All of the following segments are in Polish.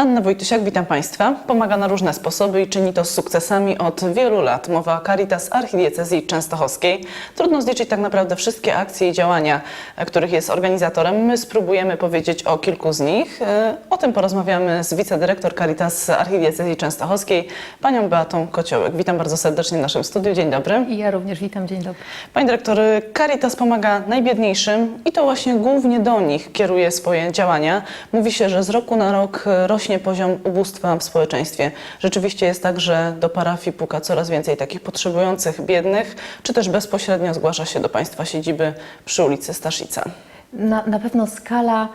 Anna Wojtysiak, witam Państwa. Pomaga na różne sposoby i czyni to z sukcesami od wielu lat. Mowa o Caritas Archidiecezji Częstochowskiej. Trudno zliczyć tak naprawdę wszystkie akcje i działania, e, których jest organizatorem. My spróbujemy powiedzieć o kilku z nich. E, O tym porozmawiamy z wicedyrektor Caritas Archidiecezji Częstochowskiej, panią Beatą Kociołek. Witam bardzo serdecznie w naszym studiu. Dzień dobry. I ja również witam, dzień dobry. Pani dyrektor, Caritas pomaga najbiedniejszym i to właśnie głównie do nich kieruje swoje działania. Mówi się, że z roku na rok rośnie poziom ubóstwa w społeczeństwie. Rzeczywiście jest tak, że do parafii puka coraz więcej takich potrzebujących, biednych, czy też bezpośrednio zgłasza się do Państwa siedziby przy ulicy Staszica. Na, na pewno skala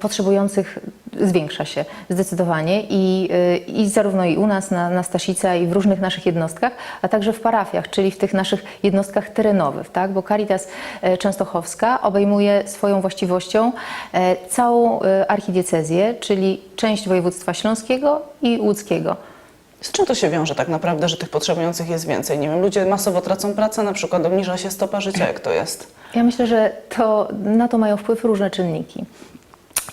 potrzebujących zwiększa się zdecydowanie i, y, i zarówno i u nas na, na Staszica i w różnych naszych jednostkach, a także w parafiach, czyli w tych naszych jednostkach terenowych, tak? bo Caritas e, Częstochowska obejmuje swoją właściwością e, całą e, archidiecezję, czyli część województwa śląskiego i łódzkiego. Z czym to się wiąże tak naprawdę, że tych potrzebujących jest więcej? Nie wiem, ludzie masowo tracą pracę, na przykład obniża się stopa życia, jak to jest? Ja myślę, że to, na to mają wpływ różne czynniki.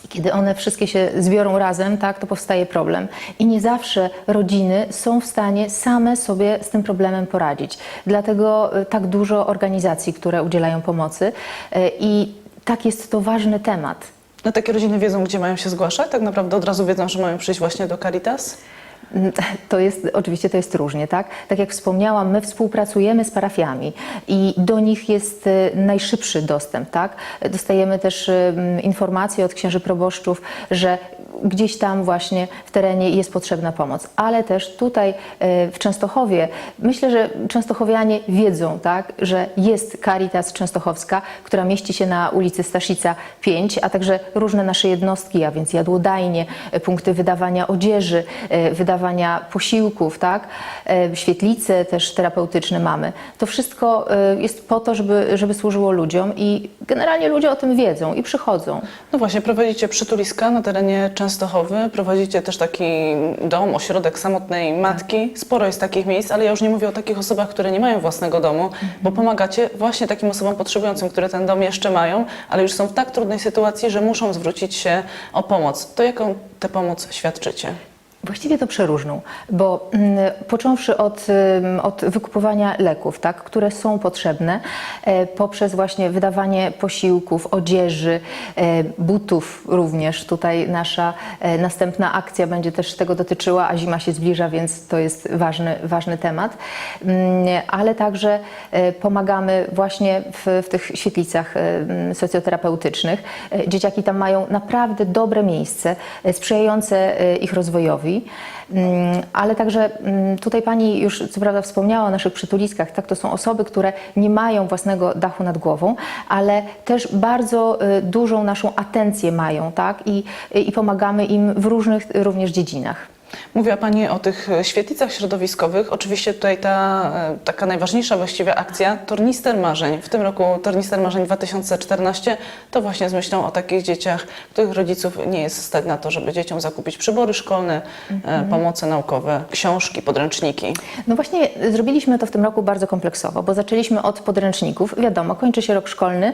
Kiedy one wszystkie się zbiorą razem, tak, to powstaje problem. I nie zawsze rodziny są w stanie same sobie z tym problemem poradzić. Dlatego y, tak dużo organizacji, które udzielają pomocy y, i tak jest to ważny temat. No takie rodziny wiedzą, gdzie mają się zgłaszać? Tak naprawdę od razu wiedzą, że mają przyjść właśnie do Caritas? To jest, oczywiście to jest różnie, tak? Tak jak wspomniałam, my współpracujemy z parafiami i do nich jest e, najszybszy dostęp, tak? Dostajemy też em, informacje od księży proboszczów, że gdzieś tam właśnie w terenie jest potrzebna pomoc, ale też tutaj e, w Częstochowie, myślę, że częstochowianie wiedzą, tak, że jest Caritas Częstochowska, która mieści się na ulicy Staszica 5, a także różne nasze jednostki, a więc jadłodajnie, e, punkty wydawania odzieży, e, wydawania posiłków, tak, e, świetlice też terapeutyczne mamy. To wszystko e, jest po to, żeby, żeby służyło ludziom i generalnie ludzie o tym wiedzą i przychodzą. No właśnie, prowadzicie przytuliska na terenie Częstochowy, prowadzicie też taki dom, ośrodek samotnej matki. Sporo jest takich miejsc, ale ja już nie mówię o takich osobach, które nie mają własnego domu, bo pomagacie właśnie takim osobom potrzebującym, które ten dom jeszcze mają, ale już są w tak trudnej sytuacji, że muszą zwrócić się o pomoc. To jaką tę pomoc świadczycie? Właściwie to przeróżną, bo mm, począwszy od, ym, od wykupowania leków, tak, które są potrzebne, e, poprzez właśnie wydawanie posiłków, odzieży, e, butów również. Tutaj nasza e, następna akcja będzie też tego dotyczyła, a zima się zbliża, więc to jest ważny, ważny temat. Mm, Ale także pomagamy właśnie w, w tych świetlicach mm, socjoterapeutycznych. Dzieciaki tam mają naprawdę dobre miejsce, sprzyjające ich rozwojowi. Mm, Ale także mm, tutaj Pani już co prawda wspomniała o naszych przytuliskach, tak, to są osoby, które nie mają własnego dachu nad głową, ale też bardzo y, dużą naszą atencję mają, tak, i, i pomagamy im w różnych również dziedzinach. Mówiła Pani o tych e, świetlicach środowiskowych. Oczywiście tutaj ta e, taka najważniejsza właściwie akcja Tornister Marzeń. W tym roku Tornister Marzeń 2014 to właśnie z myślą o takich dzieciach, których rodziców nie jest stać na to, żeby dzieciom zakupić przybory szkolne, e, pomoce naukowe, książki, podręczniki. No właśnie zrobiliśmy to w tym roku bardzo kompleksowo, bo zaczęliśmy od podręczników. Wiadomo, kończy się rok szkolny,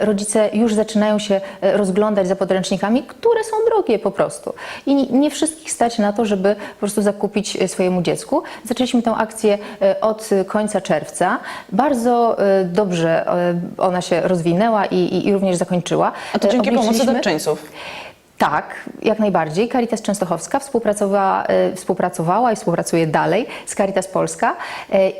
rodzice już zaczynają się rozglądać za podręcznikami, które są drogie po prostu. I nie wszystkich stać na to, żeby po prostu zakupić e, swojemu dziecku. Zaczęliśmy tę akcję e, od końca czerwca. Bardzo e, dobrze ona się rozwinęła i, i, i również zakończyła. A to dzięki pomocy darczyńców. tak, jak najbardziej. Caritas Częstochowska współpracowała, współpracowała i współpracuje dalej z Caritas Polska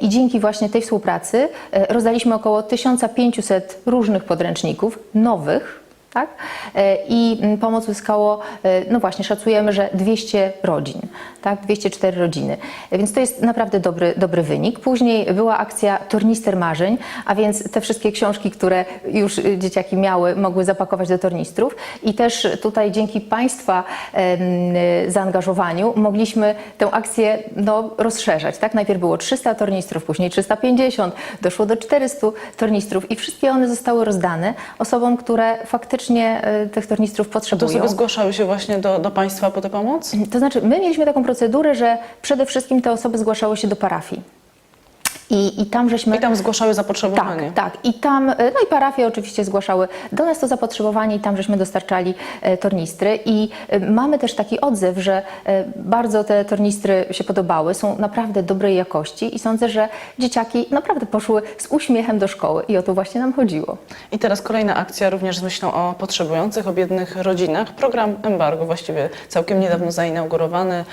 i dzięki właśnie tej współpracy rozdaliśmy około 1500 różnych podręczników nowych. Tak? E, I mm, pomoc uzyskało, e, no właśnie, szacujemy, że 200 rodzin, tak? 204 rodziny. E, Więc to jest naprawdę dobry, dobry wynik. Później była akcja Tornister Marzeń, a więc te wszystkie książki, które już y, dzieciaki miały, mogły zapakować do tornistrów. I też tutaj dzięki Państwa y, zaangażowaniu mogliśmy tę akcję no, rozszerzać. Tak? Najpierw było 300 tornistrów, później 350, doszło do 400 tornistrów i wszystkie one zostały rozdane osobom, które faktycznie y, tych tornistrów To potrzebują. osoby zgłaszały się właśnie do, do Państwa po tę pomoc? To znaczy, my mieliśmy taką procedurę, że przede wszystkim te osoby zgłaszały się do parafii. I, i tam żeśmy... I tam zgłaszały zapotrzebowanie. Tak, tak. I tam, e, no i parafie oczywiście zgłaszały do nas to zapotrzebowanie i tam żeśmy dostarczali e, tornistry. I e, mamy też taki odzew, że bardzo te tornistry się podobały, są naprawdę dobrej jakości i sądzę, że dzieciaki naprawdę poszły z uśmiechem do szkoły i o to właśnie nam chodziło. I teraz kolejna akcja również z myślą o potrzebujących, o biednych rodzinach. Program embargo, właściwie całkiem niedawno zainaugurowany.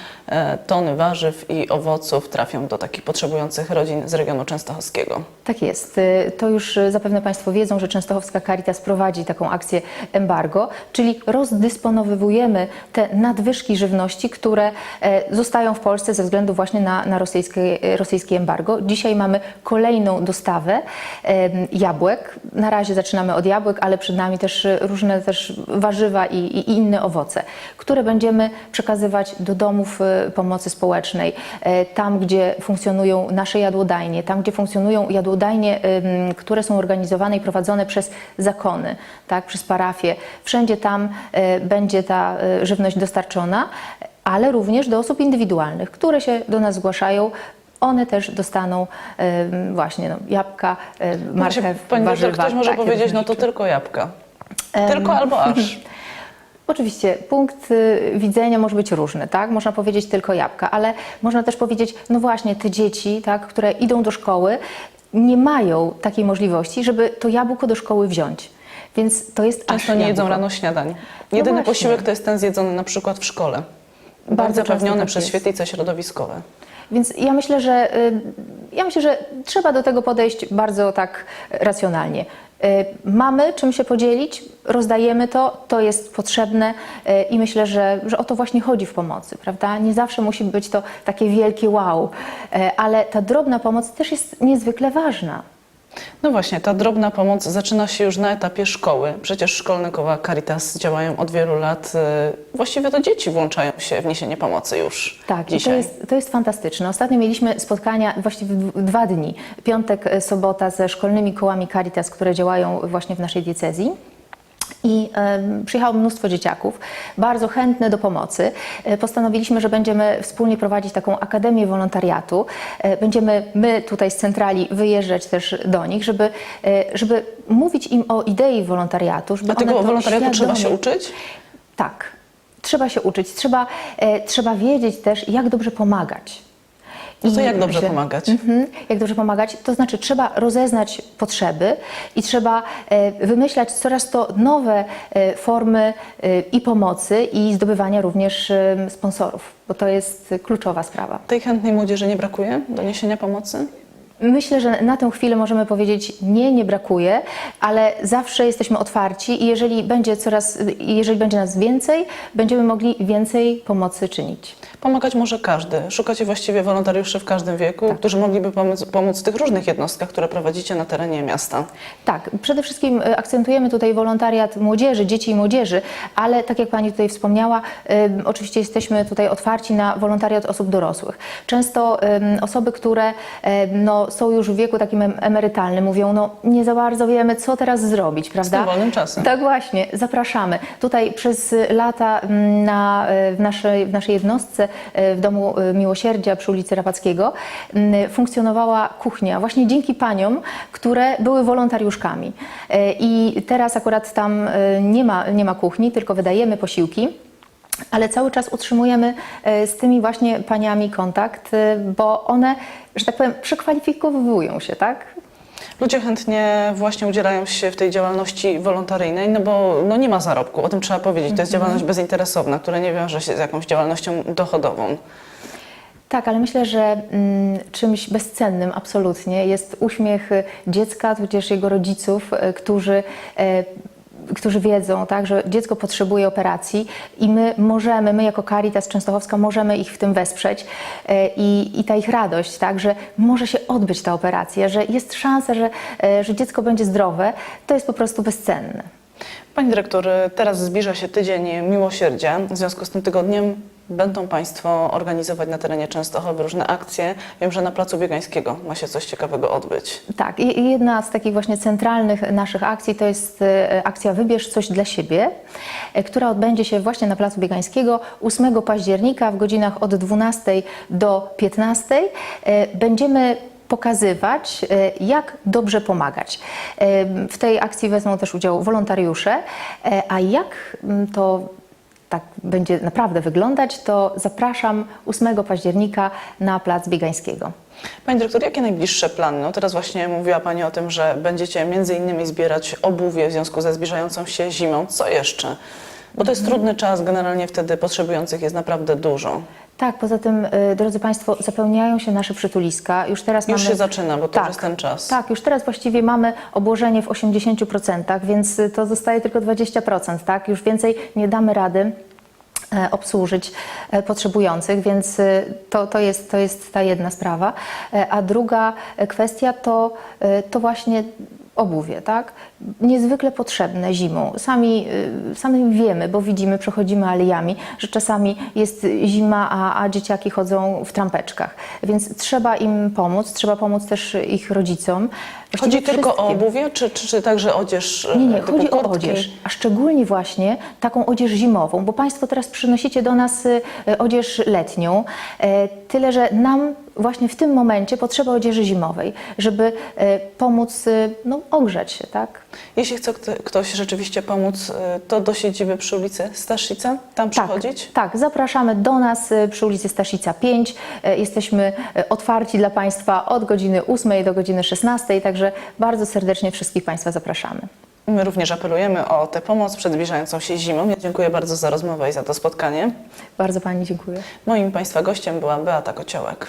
Tony warzyw i owoców trafią do takich potrzebujących rodzin z regionu częstochowskiego. Tak jest. Y, To już y, zapewne Państwo wiedzą, że Częstochowska Caritas prowadzi taką akcję embargo, czyli rozdysponowywujemy te nadwyżki żywności, które e, zostają w Polsce ze względu właśnie na, na rosyjskie, e, rosyjskie embargo. Dzisiaj mamy kolejną dostawę em, jabłek. Na razie zaczynamy od jabłek, ale przed nami też różne też warzywa i, i inne owoce, które będziemy przekazywać do domów pomocy społecznej, e, tam gdzie funkcjonują nasze jadłodajnie, tam gdzie funkcjonują jadłodajnie, które są organizowane i prowadzone przez zakony, tak, przez parafie. Wszędzie tam e, będzie ta e, żywność dostarczona, ale również do osób indywidualnych, które się do nas zgłaszają. One też dostaną właśnie no, jabłka, e, Właśnie, marchew, Pani warzywa. ktoś może takie powiedzieć, no to tylko jabłka. Tylko albo aż. Oczywiście, punkt y, widzenia może być różny, tak? Można powiedzieć tylko jabłka, ale można też powiedzieć, no właśnie, te dzieci, tak, które idą do szkoły, nie mają takiej możliwości, żeby to jabłko do szkoły wziąć. Więc to jest Często nie jedzą rano śniadań. Jedyny właśnie. posiłek to jest ten zjedzony na przykład w szkole. Bardzo Bardzo zapewniony tak przez jest. świetlice środowiskowe. Więc ja myślę, że y, ja myślę, że trzeba do tego podejść bardzo tak racjonalnie. Y, Mamy czym się podzielić, rozdajemy to, to jest potrzebne y, i myślę, że, że o to właśnie chodzi w pomocy, prawda? Nie zawsze musi być to takie wielkie wow, y, ale ta drobna pomoc też jest niezwykle ważna. No właśnie, ta drobna pomoc zaczyna się już na etapie szkoły. Przecież szkolne koła Caritas działają od wielu lat. y, Właściwie to dzieci włączają się w niesienie pomocy już Tak, i to dzisiaj. jest, to jest fantastyczne. Ostatnio mieliśmy spotkania, właściwie dw- dwa dni, piątek, e, sobota ze szkolnymi kołami Caritas, które działają właśnie w naszej diecezji. I przyjechało mnóstwo dzieciaków, bardzo chętne do pomocy. E, Postanowiliśmy, że będziemy wspólnie prowadzić taką akademię wolontariatu. E, Będziemy my tutaj z centrali wyjeżdżać też do nich, żeby, e, żeby mówić im o idei wolontariatu. Żeby A tego one to wolontariatu trzeba się uczyć? tak, trzeba się uczyć, trzeba, trzeba wiedzieć też, jak dobrze pomagać. No to jak dobrze myślę- pomagać? Mhm, jak dobrze pomagać? To znaczy, trzeba rozeznać potrzeby i trzeba e, wymyślać coraz to nowe e, formy e, i pomocy, i zdobywania również sponsorów, bo to jest kluczowa sprawa. Tej chętnej młodzieży nie brakuje do niesienia pomocy? Myślę, że na tę chwilę możemy powiedzieć nie, nie brakuje, ale zawsze jesteśmy otwarci i jeżeli będzie coraz, jeżeli będzie nas więcej, będziemy mogli więcej pomocy czynić. Pomagać może każdy. Szukacie właściwie wolontariuszy w każdym wieku, Tak. którzy mogliby pomóc, pomóc w tych różnych jednostkach, które prowadzicie na terenie miasta. Tak, przede wszystkim y, akcentujemy tutaj wolontariat młodzieży, dzieci i młodzieży, ale tak jak Pani tutaj wspomniała, oczywiście jesteśmy tutaj otwarci na wolontariat osób dorosłych. Często osoby, które ym, są już w wieku takim em- emerytalnym, mówią, no nie za bardzo wiemy, co teraz zrobić, prawda? tym wolnym czasem. Tak właśnie, zapraszamy. Tutaj przez lata mm, na, y, w, naszej, w naszej jednostce y, w Domu y, Miłosierdzia przy ulicy Rapackiego mm, funkcjonowała kuchnia właśnie dzięki paniom, które były wolontariuszkami. I teraz akurat tam nie ma, nie ma kuchni, tylko wydajemy posiłki. Ale cały czas utrzymujemy y, z tymi właśnie paniami kontakt, y, bo one, że tak powiem, przekwalifikowują się, tak? Ludzie chętnie właśnie udzielają się w tej działalności wolontaryjnej, no bo no nie ma zarobku, o tym trzeba powiedzieć. To jest Mhm. działalność bezinteresowna, która nie wiąże się z jakąś działalnością dochodową. Tak, ale myślę, że mm, czymś bezcennym absolutnie jest uśmiech y, dziecka, tudzież jego rodziców, którzy, e, którzy wiedzą, tak, że dziecko potrzebuje operacji i my możemy, my jako Caritas Częstochowska możemy ich w tym wesprzeć e, i, i ta ich radość, tak, że może się odbyć ta operacja, że jest szansa, że, e, że dziecko będzie zdrowe, to jest po prostu bezcenne. Pani dyrektor, teraz zbliża się tydzień miłosierdzia. W związku z tym tygodniem będą Państwo organizować na terenie Częstochowy różne akcje. Wiem, że na Placu Biegańskiego ma się coś ciekawego odbyć. Tak, i jedna z takich właśnie centralnych naszych akcji to jest e, akcja Wybierz coś dla siebie, e, która odbędzie się właśnie na Placu Biegańskiego 8 października w godzinach od 12 do 15. E, Będziemy pokazywać, jak dobrze pomagać. W tej akcji wezmą też udział wolontariusze, a jak mm, to tak będzie naprawdę wyglądać, to zapraszam 8 października na Plac Biegańskiego. Pani dyrektor, jakie najbliższe plany? No teraz właśnie mówiła Pani o tym, że będziecie między innymi zbierać obuwie w związku ze zbliżającą się zimą. Co jeszcze? Bo to jest trudny czas, generalnie wtedy potrzebujących jest naprawdę dużo. Tak, poza tym, y, drodzy Państwo, zapełniają się nasze przytuliska. Już teraz Już mamy... się zaczyna, bo to już jest ten czas. Tak, już teraz właściwie mamy obłożenie w 80%, więc y, to zostaje tylko 20%, tak? Już więcej nie damy rady e, obsłużyć e, potrzebujących, więc y, to, to, jest, to jest ta jedna sprawa. E, A druga e, kwestia to, e, to właśnie obuwie, tak? Niezwykle potrzebne zimą. Sami, y, sami wiemy, bo widzimy, przechodzimy alejami, że czasami jest zima, a, a dzieciaki chodzą w trampeczkach. Więc trzeba im pomóc, trzeba pomóc też ich rodzicom. Chodzi Właściwie tylko o obuwie, czy, czy, czy także odzież e, Nie, nie, chodzi o kurtki? odzież, a szczególnie właśnie taką odzież zimową, bo Państwo teraz przynosicie do nas y, odzież letnią, e, tyle że nam właśnie w tym momencie potrzeba odzieży zimowej, żeby e, pomóc y, no, ogrzać się, tak? Jeśli chce kto- ktoś rzeczywiście pomóc, e, to do siedziby przy ulicy Staszica, tam przychodzić? Tak, tak, zapraszamy do nas przy ulicy Staszica 5. E, Jesteśmy e, otwarci dla Państwa od godziny 8 do godziny 16, także bardzo serdecznie wszystkich Państwa zapraszamy. My również apelujemy o tę pomoc przed zbliżającą się zimą. Ja dziękuję bardzo za rozmowę i za to spotkanie. Bardzo Pani dziękuję. Moim Państwa gościem była Beata Kociołek.